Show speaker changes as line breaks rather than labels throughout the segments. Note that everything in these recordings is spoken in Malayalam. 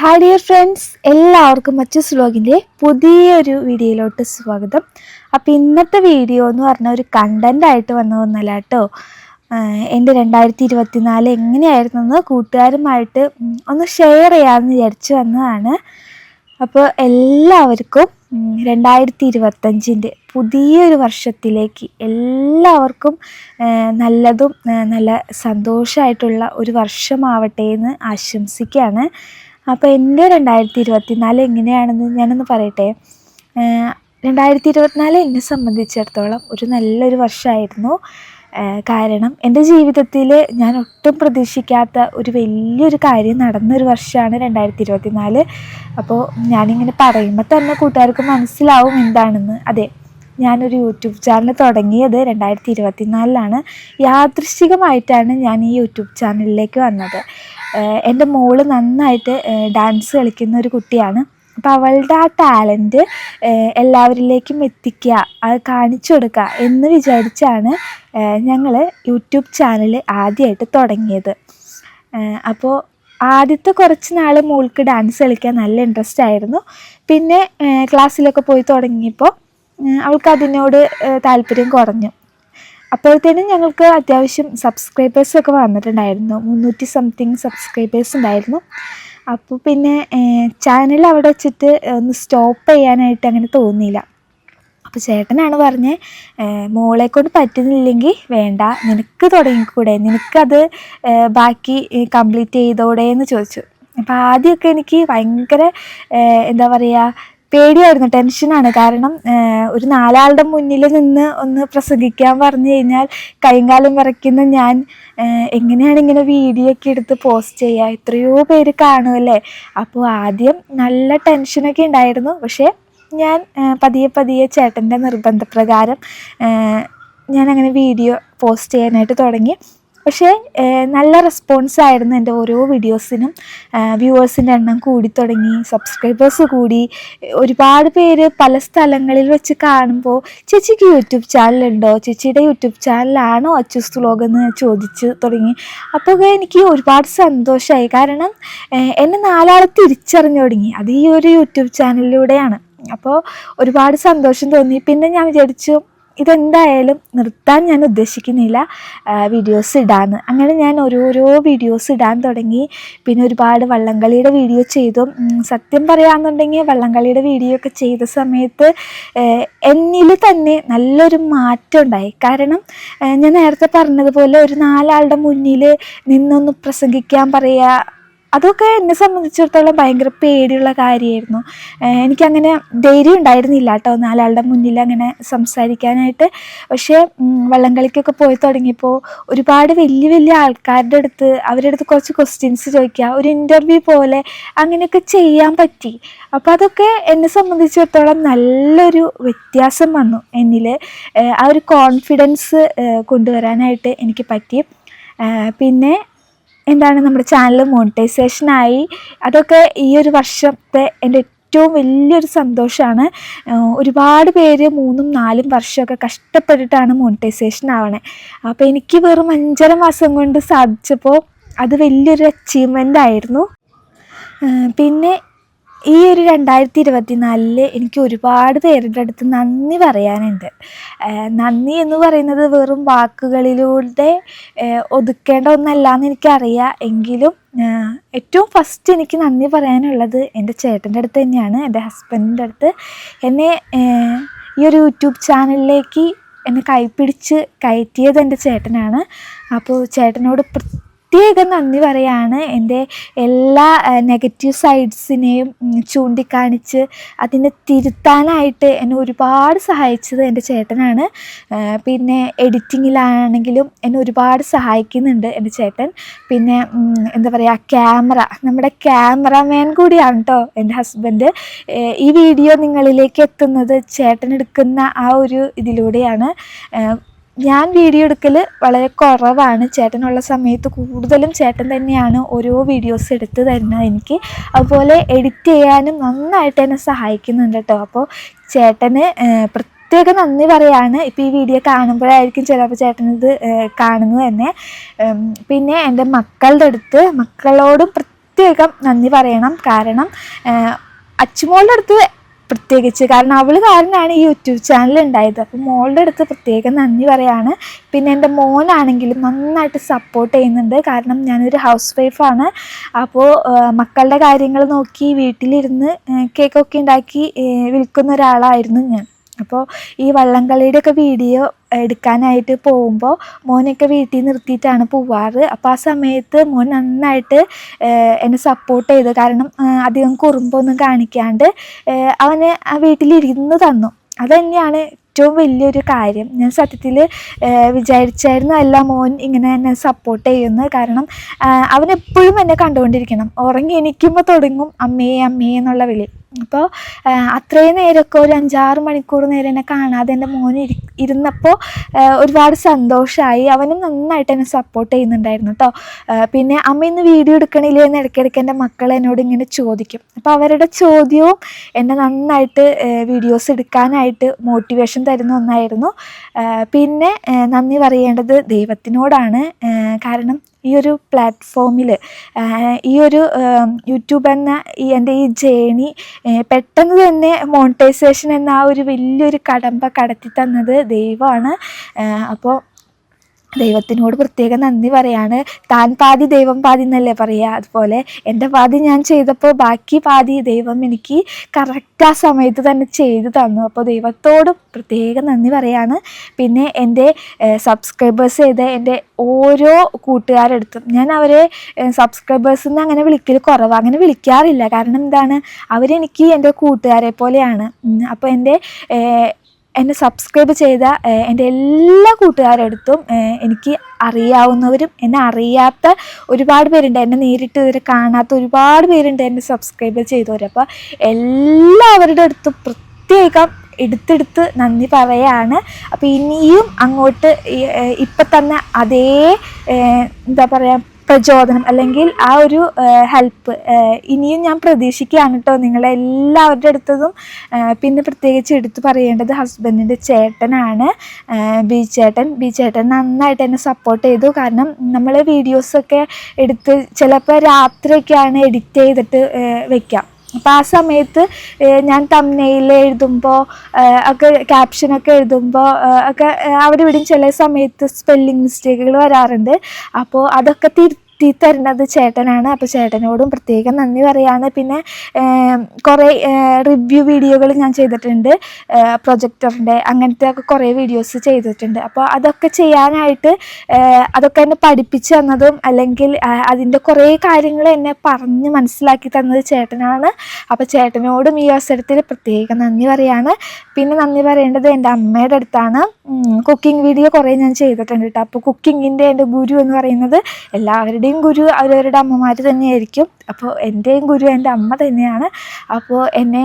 ഹായ് ഡിയർ ഫ്രണ്ട്സ് എല്ലാവർക്കും മച്ചസ് വ്ലോഗിന്റെ പുതിയൊരു വീഡിയോയിലോട്ട് സ്വാഗതം. അപ്പോൾ ഇന്നത്തെ വീഡിയോ എന്ന് പറഞ്ഞ ഒരു കണ്ടന്റ് ആയിട്ട് വന്നതൊന്നല്ല കേട്ടോ. എന്റെ രണ്ടായിരത്തി ഇരുപത്തിനാല് എങ്ങനെയായിരുന്നെന്ന് കൂട്ടുകാരുമായിട്ട് ഒന്ന് ഷെയർ ചെയ്യാമെന്ന് വിചാരിച്ചു വന്നതാണ്. അപ്പോൾ എല്ലാവർക്കും രണ്ടായിരത്തി ഇരുപത്തഞ്ചിന്റെ പുതിയൊരു വർഷത്തിലേക്ക് എല്ലാവർക്കും നല്ലതും നല്ല സന്തോഷമായിട്ടുള്ള ഒരു വർഷമാവട്ടെ എന്ന് ആശംസിക്കുകയാണ്. അപ്പോൾ എന്റെ രണ്ടായിരത്തി ഇരുപത്തിനാല് എങ്ങനെയാണെന്ന് ഞാനൊന്ന് പറയട്ടെ. രണ്ടായിരത്തി ഇരുപത്തിനാല് എന്നെ സംബന്ധിച്ചിടത്തോളം ഒരു നല്ലൊരു വർഷമായിരുന്നു കാരണം എന്റെ ജീവിതത്തിൽ ഞാൻ ഒട്ടും പ്രതീക്ഷിക്കാത്ത ഒരു വലിയൊരു കാര്യം നടന്നൊരു വർഷമാണ് രണ്ടായിരത്തി ഇരുപത്തിനാല് അപ്പോൾ ഞാനിങ്ങനെ പറയുമ്പോൾ തന്നെ കൂട്ടുകാർക്ക് മനസ്സിലാവും എന്താണെന്ന്. അതെ ഞാനൊരു യൂട്യൂബ് ചാനൽ തുടങ്ങിയത് രണ്ടായിരത്തി ഇരുപത്തിനാലിലാണ് യാദൃശ്ചികമായിട്ടാണ് ഞാൻ ഈ യൂട്യൂബ് ചാനലിലേക്ക് വന്നത്. എന്റെ മോൾ നന്നായിട്ട് ഡാൻസ് കളിക്കുന്ന ഒരു കുട്ടിയാണ്. അപ്പോൾ അവളുടെ ആ ടാലന്റ് എല്ലാവരിലേക്കും എത്തിക്കുക അത് കാണിച്ചു കൊടുക്കുക എന്ന് വിചാരിച്ചാണ് ഞങ്ങൾ യൂട്യൂബ് ചാനൽ ആദ്യമായിട്ട് തുടങ്ങിയത്. അപ്പോൾ ആദ്യത്തെ കുറച്ച് നാൾ മോൾക്ക് ഡാൻസ് കളിക്കാൻ നല്ല ഇൻട്രസ്റ്റ് ആയിരുന്നു. പിന്നെ ക്ലാസ്സിലൊക്കെ പോയി തുടങ്ങിയപ്പോൾ അവൾക്ക് അതിനോട് താല്പര്യം കുറഞ്ഞു. അപ്പോഴത്തേനും ഞങ്ങൾക്ക് അത്യാവശ്യം സബ്സ്ക്രൈബേഴ്സൊക്കെ വന്നിട്ടുണ്ടായിരുന്നു. മുന്നൂറ്റി സംതിങ് സബ്സ്ക്രൈബേഴ്സ് ഉണ്ടായിരുന്നു. അപ്പോൾ പിന്നെ ചാനൽ അവിടെ വെച്ചിട്ട് ഒന്ന് സ്റ്റോപ്പ് ചെയ്യാനായിട്ട് അങ്ങനെ തോന്നിയില്ല. അപ്പോൾ ചേട്ടനാണ് പറഞ്ഞത് മോളെ കൊണ്ട് പറ്റുന്നില്ലെങ്കിൽ വേണ്ട നിനക്ക് തുടങ്ങിക്കൂടെ നിനക്കത് ബാക്കി കംപ്ലീറ്റ് ചെയ്തോടെ എന്ന് ചോദിച്ചു. അപ്പോൾ ആദ്യമൊക്കെ എനിക്ക് ഭയങ്കര എന്താ പറയുക പേടിയായിരുന്നു ടെൻഷനാണ്. കാരണം ഒരു നാലാളുടെ മുന്നിൽ നിന്ന് ഒന്ന് പ്രസംഗിക്കാൻ പറഞ്ഞു കഴിഞ്ഞാൽ കൈകാലം വരയ്ക്കുന്ന ഞാൻ എങ്ങനെയാണ് ഇങ്ങനെ വീഡിയോ ഒക്കെ എടുത്ത് പോസ്റ്റ് ചെയ്യുക? എത്രയോ പേര് കാണുമല്ലേ അപ്പോൾ ആദ്യം നല്ല ടെൻഷനൊക്കെ ഉണ്ടായിരുന്നു. പക്ഷേ ഞാൻ പതിയെ പതിയെ ചേട്ടന്റെ നിർബന്ധപ്രകാരം ഞാൻ അങ്ങനെ വീഡിയോ പോസ്റ്റ് ചെയ്യാനായിട്ട് തുടങ്ങി. പക്ഷേ നല്ല റെസ്പോൺസ് ആയിരുന്നു എന്റെ ഓരോ വീഡിയോസിനും വ്യൂവേഴ്സിന്റെ എണ്ണം കൂടി തുടങ്ങി സബ്സ്ക്രൈബേഴ്സ് കൂടി. ഒരുപാട് പേര് പല സ്ഥലങ്ങളിൽ വെച്ച് കാണുമ്പോൾ ചേച്ചിക്ക് യൂട്യൂബ് ചാനലുണ്ടോ? ചേച്ചിയുടെ യൂട്യൂബ് ചാനലാണോ അച്ചൂസ് വ്ളോഗ് എന്ന് ചോദിച്ച് തുടങ്ങി. അപ്പോൾ എനിക്ക് ഒരുപാട് സന്തോഷമായി കാരണം എന്നെ നാലാളെ തിരിച്ചറിഞ്ഞു തുടങ്ങി. അത് ഈ ഒരു യൂട്യൂബ് ചാനലിലൂടെയാണ്. അപ്പോൾ ഒരുപാട് സന്തോഷം തോന്നി. പിന്നെ ഞാൻ വിചാരിച്ചു ഇതെന്തായാലും നിർത്താൻ ഞാൻ ഉദ്ദേശിക്കുന്നില്ല. വീഡിയോസ് ഇടാന്ന്. അങ്ങനെ ഞാൻ ഓരോരോ വീഡിയോസ് ഇടാൻ തുടങ്ങി. പിന്നെ ഒരുപാട് വള്ളംകളിയുടെ വീഡിയോ ചെയ്തു. സത്യം പറയുകയാണെന്നുണ്ടെങ്കിൽ വള്ളംകളിയുടെ വീഡിയോ ഒക്കെ ചെയ്ത സമയത്ത് എന്നിൽ തന്നെ നല്ലൊരു മാറ്റം ഉണ്ടായി. കാരണം ഞാൻ നേരത്തെ പറഞ്ഞതുപോലെ ഒരു നാലാളുടെ മുന്നിൽ നിന്നൊന്ന് പ്രസംഗിക്കാൻ പറയുക അതൊക്കെ എന്നെ സംബന്ധിച്ചിടത്തോളം ഭയങ്കര പേടിയുള്ള കാര്യമായിരുന്നു എനിക്കങ്ങനെ ധൈര്യം ഉണ്ടായിരുന്നില്ല കേട്ടോ. നാലാളുടെ മുന്നിൽ അങ്ങനെ സംസാരിക്കാനായിട്ട്. പക്ഷേ വള്ളംകളിക്കൊക്കെ പോയി തുടങ്ങിയപ്പോൾ ഒരുപാട് വലിയ വലിയ ആൾക്കാരുടെ അടുത്ത് അവരുടെ അടുത്ത് കുറച്ച് ക്വസ്റ്റ്യൻസ് ചോദിക്കുക ഒരു ഇന്റർവ്യൂ പോലെ അങ്ങനെയൊക്കെ ചെയ്യാൻ പറ്റി. അപ്പോൾ അതൊക്കെ എന്നെ സംബന്ധിച്ചിടത്തോളം നല്ലൊരു വ്യത്യാസം വന്നു എന്നിൽ ആ ഒരു കോൺഫിഡൻസ് കൊണ്ടുവരാനായിട്ട് എനിക്ക് പറ്റി. പിന്നെ എന്താണ് നമ്മുടെ ചാനൽ മോണിറ്റൈസേഷനായി അതൊക്കെ ഈ ഒരു വർഷത്തെ എന്റെ ഏറ്റവും വലിയൊരു സന്തോഷമാണ്. ഒരുപാട് പേര് മൂന്നും നാലും വർഷമൊക്കെ കഷ്ടപ്പെട്ടിട്ടാണ് മോണിറ്റൈസേഷൻ ആവണേ. അപ്പോൾ എനിക്ക് വെറും അഞ്ചര മാസം കൊണ്ട് സാധിച്ചപ്പോൾ അത് വലിയൊരു അച്ചീവ്മെന്റ് ആയിരുന്നു. പിന്നെ ഈ ഒരു രണ്ടായിരത്തി ഇരുപത്തിനാലിൽ എനിക്ക് ഒരുപാട് പേരുടെ അടുത്ത് നന്ദി പറയാനുണ്ട്. നന്ദി എന്ന് പറയുന്നത് വെറും വാക്കുകളിലൂടെ ഒതുക്കേണ്ട ഒന്നല്ല എന്ന് എനിക്കറിയാം. എങ്കിലും ഏറ്റവും ഫസ്റ്റ് എനിക്ക് നന്ദി പറയാനുള്ളത് എന്റെ ചേട്ടന്റെ അടുത്ത് തന്നെയാണ് എന്റെ ഹസ്ബൻഡിന്റെ അടുത്ത്. എന്നെ ഈ ഒരു യൂട്യൂബ് ചാനലിലേക്ക് എന്നെ കൈപ്പിടിച്ച് കയറ്റിയത് എന്റെ ചേട്ടനാണ്. അപ്പോൾ ചേട്ടനോട് പ്രത്യേകം നന്ദി പറയാണ്. എന്റെ എല്ലാ നെഗറ്റീവ് സൈഡ്സിനെയും ചൂണ്ടിക്കാണിച്ച് അതിനെ തിരുത്താനായിട്ട് എന്നെ ഒരുപാട് സഹായിച്ചത് എന്റെ ചേട്ടനാണ്. പിന്നെ എഡിറ്റിങ്ങിലാണെങ്കിലും എന്നെ ഒരുപാട് സഹായിക്കുന്നുണ്ട് എന്റെ ചേട്ടൻ. പിന്നെ എന്താ പറയുക ക്യാമറ നമ്മുടെ ക്യാമറമാൻ കൂടിയാണ് കേട്ടോ എന്റെ ഹസ്ബൻഡ്. ഈ വീഡിയോ നിങ്ങളിലേക്ക് എത്തുന്നത് ചേട്ടൻ എടുക്കുന്ന ആ ഒരു ഇതിലൂടെയാണ്. ഞാൻ വീഡിയോ എടുക്കൽ വളരെ കുറവാണ്. ചേട്ടനുള്ള സമയത്ത് കൂടുതലും ചേട്ടൻ തന്നെയാണ് ഓരോ വീഡിയോസ് എടുത്ത് തരുന്നത് എനിക്ക്. അതുപോലെ എഡിറ്റ് ചെയ്യാനും നന്നായിട്ട് എന്നെ സഹായിക്കുന്നുണ്ട് കേട്ടോ. അപ്പോൾ ചേട്ടന് പ്രത്യേക നന്ദി പറയാണ്. ഇപ്പോൾ ഈ വീഡിയോ കാണുമ്പോഴായിരിക്കും ചിലപ്പോൾ ചേട്ടനത് കാണുന്നത് തന്നെ. പിന്നെ എന്റെ മക്കളുടെ അടുത്ത് മക്കളോടും പ്രത്യേക നന്ദി പറയണം. കാരണം അച്ഛമോളുടെ അടുത്ത് പ്രത്യേകിച്ച് കാരണം അവൾ കാരണമാണ് ഈ യൂട്യൂബ് ചാനൽ ഉണ്ടായത്. അപ്പോൾ മോളുടെ അടുത്ത് പ്രത്യേകം നന്ദി പറയാണ്. പിന്നെ എന്റെ മോനാണെങ്കിലും നന്നായിട്ട് സപ്പോർട്ട് ചെയ്യുന്നുണ്ട്. കാരണം ഞാനൊരു ഹൗസ് വൈഫാണ് അപ്പോൾ മക്കളുടെ കാര്യങ്ങൾ നോക്കി വീട്ടിലിരുന്ന് കേക്കൊക്കെ ഉണ്ടാക്കി വിൽക്കുന്ന ഒരാളായിരുന്നു ഞാൻ. അപ്പോൾ ഈ വള്ളംകളിയുടെ ഒക്കെ വീഡിയോ എടുക്കാനായിട്ട് പോകുമ്പോൾ മോനൊക്കെ വീട്ടിൽ നിർത്തിയിട്ടാണ് പോവാറ്. അപ്പോൾ ആ സമയത്ത് മോൻ നന്നായിട്ട് എന്നെ സപ്പോർട്ട് ചെയ്തു. കാരണം അധികം കുറുമ്പൊന്നും കാണിക്കാണ്ട് അവനെ ആ വീട്ടിലിരുന്ന് തന്നു. അത് ഏറ്റവും വലിയൊരു കാര്യം. ഞാൻ സത്യത്തിൽ വിചാരിച്ചായിരുന്നു അല്ല മോൻ ഇങ്ങനെ എന്നെ സപ്പോർട്ട് ചെയ്യുന്നത്. കാരണം അവൻ എപ്പോഴും എന്നെ കണ്ടുകൊണ്ടിരിക്കണം. ഉറങ്ങി എണീക്കുമ്പോൾ തുടങ്ങും അമ്മേ അമ്മേ എന്നുള്ള വിളി. അപ്പോൾ അത്രയും നേരമൊക്കെ ഒരു അഞ്ചാറ് മണിക്കൂർ നേരം എന്നെ കാണാതെ എന്റെ മോൻ ഇരി ഇരുന്നപ്പോൾ ഒരുപാട് സന്തോഷമായി അവനും നന്നായിട്ട് എന്നെ സപ്പോർട്ട് ചെയ്യുന്നുണ്ടായിരുന്നു കേട്ടോ പിന്നെ അമ്മ ഇന്ന് വീഡിയോ എടുക്കണില്ലേ എന്ന് ഇടയ്ക്കിടയ്ക്ക് എന്റെ മക്കൾ എന്നോട് ഇങ്ങനെ ചോദിക്കും. അപ്പോൾ അവരുടെ ചോദ്യവും എന്നെ നന്നായിട്ട് വീഡിയോസ് എടുക്കാനായിട്ട് മോട്ടിവേഷൻ തരുന്ന ഒന്നായിരുന്നു. പിന്നെ നന്ദി പറയേണ്ടത് ദൈവത്തിനോടാണ്. കാരണം ഈ ഒരു പ്ലാറ്റ്ഫോമിൽ ഈ ഒരു യൂട്യൂബ് എന്ന ഈ എന്റെ ഈ ജേണി പെട്ടെന്ന് തന്നെ മോണിറ്റൈസേഷൻ എന്ന ആ ഒരു വലിയൊരു കടമ്പ കടത്തി തന്നത് ദൈവമാണ്. അപ്പോൾ ദൈവത്തിനോട് പ്രത്യേകം നന്ദി പറയാണ്. താൻ പാതി ദൈവം പാതി എന്നല്ലേ പറയുക അതുപോലെ എന്റെ പാതി ഞാൻ ചെയ്തപ്പോൾ ബാക്കി പാതി ദൈവം എനിക്ക് കറക്റ്റ് ആ സമയത്ത് തന്നെ ചെയ്തു തന്നു. അപ്പോൾ ദൈവത്തോടും പ്രത്യേകം നന്ദി പറയാണ്. പിന്നെ എന്റെ സബ്സ്ക്രൈബേഴ്സ് ചെയ്ത എന്റെ ഓരോ കൂട്ടുകാരെടുത്തും ഞാൻ അവരെ സബ്സ്ക്രൈബേഴ്സ് എന്ന് അങ്ങനെ വിളിക്കൽ കുറവാണ് അങ്ങനെ വിളിക്കാറില്ല. കാരണം എന്താണ്? അവരെനിക്ക് എന്റെ കൂട്ടുകാരെ പോലെയാണ്. അപ്പോൾ എന്റെ എന്നെ സബ്സ്ക്രൈബ് ചെയ്ത എന്റെ എല്ലാ കൂട്ടുകാരടുത്തും എനിക്ക് അറിയാവുന്നവരും എന്നെ അറിയാത്ത ഒരുപാട് പേരുണ്ട്. എന്നെ നേരിട്ട് ഇതുവരെ കാണാത്ത ഒരുപാട് പേരുണ്ട് എന്നെ സബ്സ്ക്രൈബ് ചെയ്തവർ അപ്പോൾ എല്ലാവരുടെ അടുത്തും പ്രത്യേകം എടുത്തെടുത്ത് നന്ദി പറയാണ്. അപ്പോൾ ഇനിയും അങ്ങോട്ട് ഇപ്പം തന്നെ അതേ എന്താ പറയുക പ്രചോദനം അല്ലെങ്കിൽ ആ ഒരു ഹെൽപ്പ് ഇനിയും ഞാൻ പ്രതീക്ഷിക്കുകയാണ് കേട്ടോ നിങ്ങളെ എല്ലാവരുടെ അടുത്തതും പിന്നെ പ്രത്യേകിച്ച് എടുത്തു പറയേണ്ടത് ഹസ്ബൻഡിന്റെ ചേട്ടനാണ്. ബി ചേട്ടൻ ബി ചേട്ടൻ നന്നായിട്ട് എന്നെ സപ്പോർട്ട് ചെയ്തു. കാരണം നമ്മൾ വീഡിയോസൊക്കെ എടുത്ത് ചിലപ്പോൾ രാത്രിയൊക്കെയാണ് എഡിറ്റ് ചെയ്തിട്ട് വയ്ക്കാം അപ്പോൾ ആ സമയത്ത് ഞാൻ തമ്മയിൽ എഴുതുമ്പോൾ ഒക്കെ ക്യാപ്ഷനൊക്കെ എഴുതുമ്പോൾ ഒക്കെ അവിടെ ഇവിടെയും ചില സമയത്ത് സ്പെല്ലിങ് മിസ്റ്റേക്കുകൾ വരാറുണ്ട്. അപ്പോൾ അതൊക്കെ തിരുത്തി തരുന്നത് ചേട്ടനാണ്. അപ്പോൾ ചേട്ടനോടും പ്രത്യേകം നന്ദി പറയാണ്. പിന്നെ കുറേ റിവ്യൂ വീഡിയോകൾ ഞാൻ ചെയ്തിട്ടുണ്ട്. പ്രൊജക്ടറിന്റെ അങ്ങനത്തെ ഒക്കെ കുറേ വീഡിയോസ് ചെയ്തിട്ടുണ്ട്. അപ്പോൾ അതൊക്കെ ചെയ്യാനായിട്ട് അതൊക്കെ എന്നെ പഠിപ്പിച്ചു തന്നതും അല്ലെങ്കിൽ അതിന്റെ കുറേ കാര്യങ്ങൾ എന്നെ പറഞ്ഞ് മനസ്സിലാക്കി തന്നത് ചേട്ടനാണ്. അപ്പോൾ ചേട്ടനോടും ഈ അവസരത്തിൽ പ്രത്യേകം നന്ദി പറയാണ്. പിന്നെ നന്ദി പറയേണ്ടത് എന്റെ അമ്മയുടെ അടുത്താണ്. കുക്കിംഗ് വീഡിയോ കുറേ ഞാൻ ചെയ്തിട്ടുണ്ട് കേട്ടോ അപ്പോൾ കുക്കിങ്ങിന്റെ എന്റെ ഗുരു എന്ന് പറയുന്നത് എല്ലാവരുടെയും ഗുരു അവരവരുടെ അമ്മമാർ തന്നെയായിരിക്കും. അപ്പോൾ എന്റെയും ഗുരു എന്റെ അമ്മ തന്നെയാണ്. അപ്പോൾ എന്നെ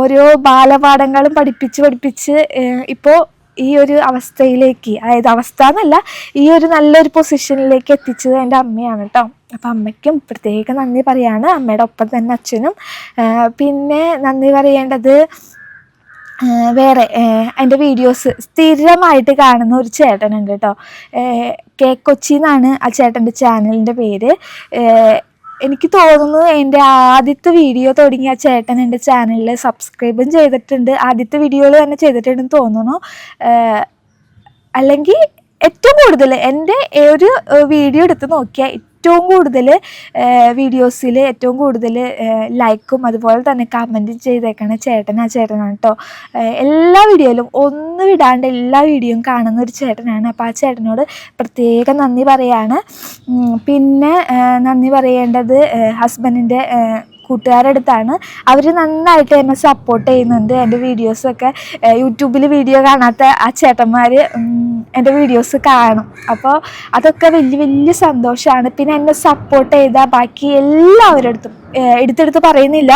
ഓരോ ബാലപാഠങ്ങളും പഠിപ്പിച്ച് പഠിപ്പിച്ച് ഇപ്പോൾ ഈ ഒരു അവസ്ഥയിലേക്ക് അതായത് അവസ്ഥ എന്നല്ല ഈ ഒരു നല്ലൊരു പൊസിഷനിലേക്ക് എത്തിച്ചത് എന്റെ അമ്മയാണ് കേട്ടോ അപ്പം അമ്മയ്ക്കും പ്രത്യേക നന്ദി പറയാണ്. അമ്മയുടെ ഒപ്പം തന്നെ അച്ഛനും. പിന്നെ നന്ദി പറയേണ്ടത് വേറെ എന്റെ വീഡിയോസ് സ്ഥിരമായിട്ട് കാണുന്ന ഒരു ചേട്ടനുണ്ട് കേട്ടോ കെ കൊച്ചി എന്നാണ് ആ ചേട്ടന്റെ ചാനലിന്റെ പേര്. എനിക്ക് തോന്നുന്നു എന്റെ ആദ്യത്തെ വീഡിയോ തുടങ്ങി ആ ചേട്ടൻ എന്റെ ചാനലിൽ സബ്സ്ക്രൈബും ചെയ്തിട്ടുണ്ട്. ആദ്യത്തെ വീഡിയോയിൽ തന്നെ ചെയ്തിട്ടുണ്ടെന്ന് തോന്നുന്നു. അല്ലെങ്കിൽ ഏറ്റവും കൂടുതൽ എന്റെ ഒരു വീഡിയോ എടുത്ത് നോക്കിയാൽ ഏറ്റവും കൂടുതൽ വീഡിയോസിൽ ഏറ്റവും കൂടുതൽ ലൈക്കും അതുപോലെ തന്നെ കമന്റും ചെയ്തേക്കണ ചേട്ടൻ ആ ചേട്ടനാണ് കേട്ടോ എല്ലാ വീഡിയോയിലും ഒന്നും വിടാണ്ട് എല്ലാ വീഡിയോയും കാണുന്ന ഒരു ചേട്ടനാണ്. അപ്പോൾ ആ ചേട്ടനോട് പ്രത്യേകം നന്ദി പറയാണ്. പിന്നെ നന്ദി പറയേണ്ടത് ഹസ്ബൻഡിന്റെ കൂട്ടുകാരുടെ അടുത്താണ്. അവർ നന്നായിട്ട് എന്നെ സപ്പോർട്ട് ചെയ്യുന്നുണ്ട്. എന്റെ വീഡിയോസൊക്കെ യൂട്യൂബിൽ വീഡിയോ കാണാത്ത ആ ചേട്ടന്മാർ എന്റെ വീഡിയോസ് കാണും. അപ്പോൾ അതൊക്കെ വലിയ വലിയ സന്തോഷമാണ് പിന്നെ എന്നെ സപ്പോർട്ട് ചെയ്ത ബാക്കി എല്ലാവരുടെ അടുത്തും എടുത്തെടുത്ത് പറയുന്നില്ല.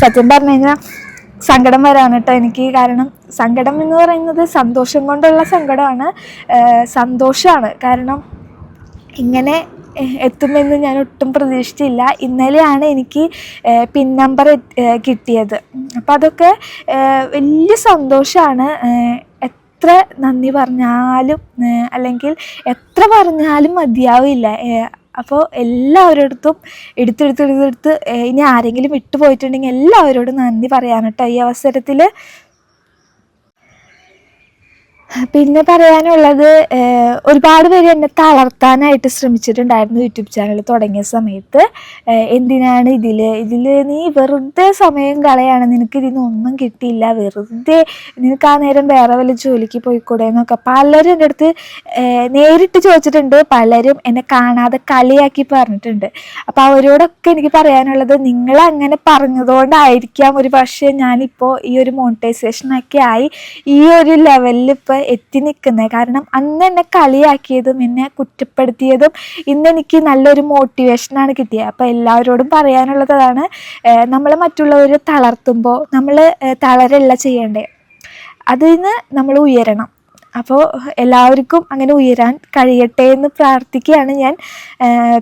സത്യം പറഞ്ഞു സങ്കടം വരാണ് കേട്ടോ എനിക്ക്. കാരണം സങ്കടം എന്ന് പറയുന്നത് സന്തോഷം കൊണ്ടുള്ള സങ്കടമാണ്. സന്തോഷമാണ് കാരണം ഇങ്ങനെ എത്തുമെന്ന് ഞാൻ ഒട്ടും പ്രതീക്ഷിച്ചില്ല. ഇന്നലെയാണ് എനിക്ക് പിൻ നമ്പർ കിട്ടിയത്. അപ്പോൾ അതൊക്കെ വലിയ സന്തോഷമാണ് എത്ര നന്ദി പറഞ്ഞാലും അല്ലെങ്കിൽ എത്ര പറഞ്ഞാലും മതിയാവില്ല. അപ്പോൾ എല്ലാവരോടത്തും എടുത്തെടുത്തെടുത്തെടുത്ത് ഇനി ആരെങ്കിലും വിട്ടുപോയിട്ടുണ്ടെങ്കിൽ എല്ലാവരോടും നന്ദി പറയാനട്ടോ ഈ അവസരത്തിൽ പിന്നെ പറയാനുള്ളത് ഒരുപാട് പേര് എന്നെ തളർത്താനായിട്ട് ശ്രമിച്ചിട്ടുണ്ടായിരുന്നു യൂട്യൂബ് ചാനൽ തുടങ്ങിയ സമയത്ത്. എന്തിനാണ് ഇതിൽ ഇതിൽ നീ വെറുതെ സമയം കളയാണ്. നിനക്ക് ഇതിനൊന്നും കിട്ടിയില്ല. വെറുതെ നിനക്ക് ആ നേരം വേറെ വല്ല ജോലിക്ക് പോയിക്കൂടെ എന്നൊക്കെ പലരും എന്റെ അടുത്ത് നേരിട്ട് ചോദിച്ചിട്ടുണ്ട്. പലരും എന്നെ കാണാതെ കളിയാക്കി പറഞ്ഞിട്ടുണ്ട്. അപ്പോൾ അവരോടൊക്കെ എനിക്ക് പറയാനുള്ളത് നിങ്ങൾ അങ്ങനെ പറഞ്ഞതുകൊണ്ടായിരിക്കാം ഒരു പക്ഷേ ഞാനിപ്പോൾ ഈ ഒരു മോണിറ്റൈസേഷനൊക്കെ ആയി ഈ ഒരു ലെവലിൽ ഇപ്പോൾ എത്തി നിൽക്കുന്നത് കാരണം അന്ന് എന്നെ കളിയാക്കിയതും എന്നെ കുറ്റപ്പെടുത്തിയതും ഇന്ന് എനിക്ക് നല്ലൊരു മോട്ടിവേഷനാണ് കിട്ടിയത്. അപ്പോൾ എല്ലാവരോടും പറയാനുള്ളതാണ് നമ്മൾ മറ്റുള്ളവർ തളർത്തുമ്പോൾ നമ്മൾ തളരല്ല ചെയ്യേണ്ടത് അതിൽ നിന്ന് നമ്മൾ ഉയരണം. അപ്പോൾ എല്ലാവർക്കും അങ്ങനെ ഉയരാൻ കഴിയട്ടെ എന്ന് പ്രാർത്ഥിക്കുകയാണ് ഞാൻ.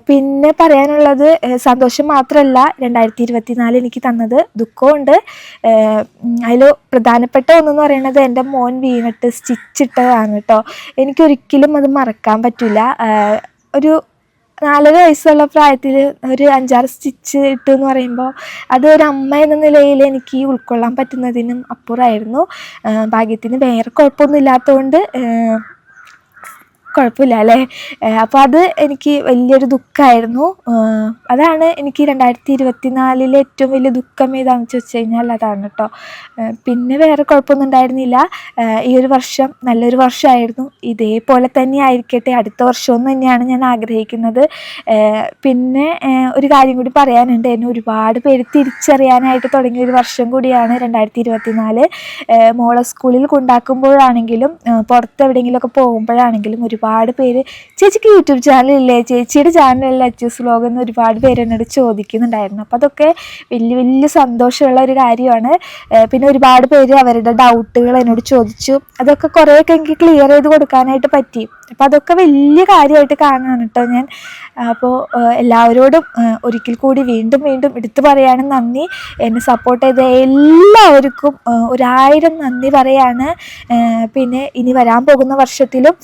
പിന്നെ പറയാനുള്ളത് സന്തോഷം മാത്രമല്ല രണ്ടായിരത്തി ഇരുപത്തി നാല് എനിക്ക് തന്നത് ദുഃഖമുണ്ട്. അതിൽ പ്രധാനപ്പെട്ട ഒന്നെന്ന് പറയുന്നത് എന്റെ മോൻ വീണിട്ട് സ്റ്റിച്ചിട്ടതാണ് കേട്ടോ. എനിക്കൊരിക്കലും അത് മറക്കാൻ പറ്റില്ല. ഒരു നാലര വയസ്സുള്ള പ്രായത്തിൽ ഒരു അഞ്ചാറ് സ്റ്റിച്ച് ഇട്ടു എന്ന് പറയുമ്പോൾ അത് ഒരു അമ്മ എന്ന നിലയിൽ എനിക്ക് ഉൾക്കൊള്ളാൻ പറ്റുന്നതിനും അപ്പുറമായിരുന്നു ഭാഗ്യത്തിന് വേറെ കുഴപ്പമൊന്നും ഇല്ലാത്തതുകൊണ്ട് കുഴപ്പമില്ല അല്ലേ? അപ്പോൾ അത് എനിക്ക് വലിയൊരു ദുഃഖമായിരുന്നു. അതാണ് എനിക്ക് രണ്ടായിരത്തി ഇരുപത്തി നാലിലെ ഏറ്റവും വലിയ ദുഃഖം ഏതാണെന്ന് ചോദിച്ചു കഴിഞ്ഞാൽ അതാണ് കേട്ടോ. പിന്നെ വേറെ കുഴപ്പമൊന്നും ഉണ്ടായിരുന്നില്ല. ഈ ഒരു വർഷം നല്ലൊരു വർഷമായിരുന്നു. ഇതേപോലെ തന്നെ ആയിരിക്കട്ടെ അടുത്ത വർഷവും തന്നെയാണ് ഞാൻ ആഗ്രഹിക്കുന്നത്. പിന്നെ ഒരു കാര്യം കൂടി പറയാനുണ്ട്. എന്നെ ഒരുപാട് പേര് തിരിച്ചറിയാനായിട്ട് തുടങ്ങിയ ഒരു വർഷം കൂടിയാണ് രണ്ടായിരത്തി ഇരുപത്തി നാല് മോളെ സ്കൂളിൽ കൊണ്ടാക്കുമ്പോഴാണെങ്കിലും പുറത്ത് എവിടെയെങ്കിലുമൊക്കെ പോകുമ്പോഴാണെങ്കിലും ഒരുപാട് പേര് ചേച്ചിക്ക് യൂട്യൂബ് ചാനലില്ലേ? ചേച്ചിയുടെ ചാനലല്ല അച്ചൂസ് വ്ലോഗ് എന്ന് ഒരുപാട് പേര് എന്നോട് ചോദിക്കുന്നുണ്ടായിരുന്നു. അപ്പോൾ അതൊക്കെ വലിയ വലിയ സന്തോഷമുള്ള ഒരു കാര്യമാണ്. പിന്നെ ഒരുപാട് പേര് അവരുടെ ഡൗട്ടുകൾ എന്നോട് ചോദിച്ചു. അതൊക്കെ കുറേയൊക്കെ എനിക്ക് ക്ലിയർ ചെയ്ത് കൊടുക്കാനായിട്ട് പറ്റി. അപ്പം അതൊക്കെ വലിയ കാര്യമായിട്ട് കാണാണ് കേട്ടോ ഞാൻ. അപ്പോൾ എല്ലാവരോടും ഒരിക്കൽ കൂടി വീണ്ടും വീണ്ടും എടുത്തു പറയാണ് നന്ദി. എന്നെ സപ്പോർട്ട് ചെയ്ത എല്ലാവർക്കും ഒരായിരം നന്ദി പറയാണ്. പിന്നെ ഇനി വരാൻ പോകുന്ന വർഷത്തിലും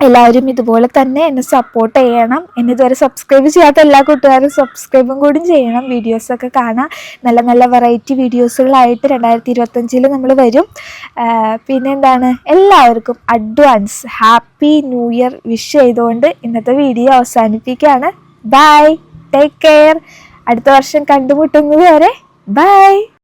എല്ലാവരും ഇതുപോലെ തന്നെ എന്നെ സപ്പോർട്ട് ചെയ്യണം. എന്നെ ഇതുവരെ സബ്സ്ക്രൈബ് ചെയ്യാത്ത എല്ലാ കൂട്ടുകാരും സബ്സ്ക്രൈബും കൂടി ചെയ്യണം. വീഡിയോസൊക്കെ കാണാം. നല്ല നല്ല വെറൈറ്റി വീഡിയോസുകളായിട്ട് രണ്ടായിരത്തി ഇരുപത്തഞ്ചിൽ നമ്മൾ വരും പിന്നെ എന്താണ്? എല്ലാവർക്കും advance happy new year wish ചെയ്തുകൊണ്ട് ഇന്നത്തെ വീഡിയോ അവസാനിപ്പിക്കുകയാണ്. ബൈ ടേക്ക് കെയർ അടുത്ത വർഷം കണ്ടുമുട്ടുന്നത് വരെ ബൈ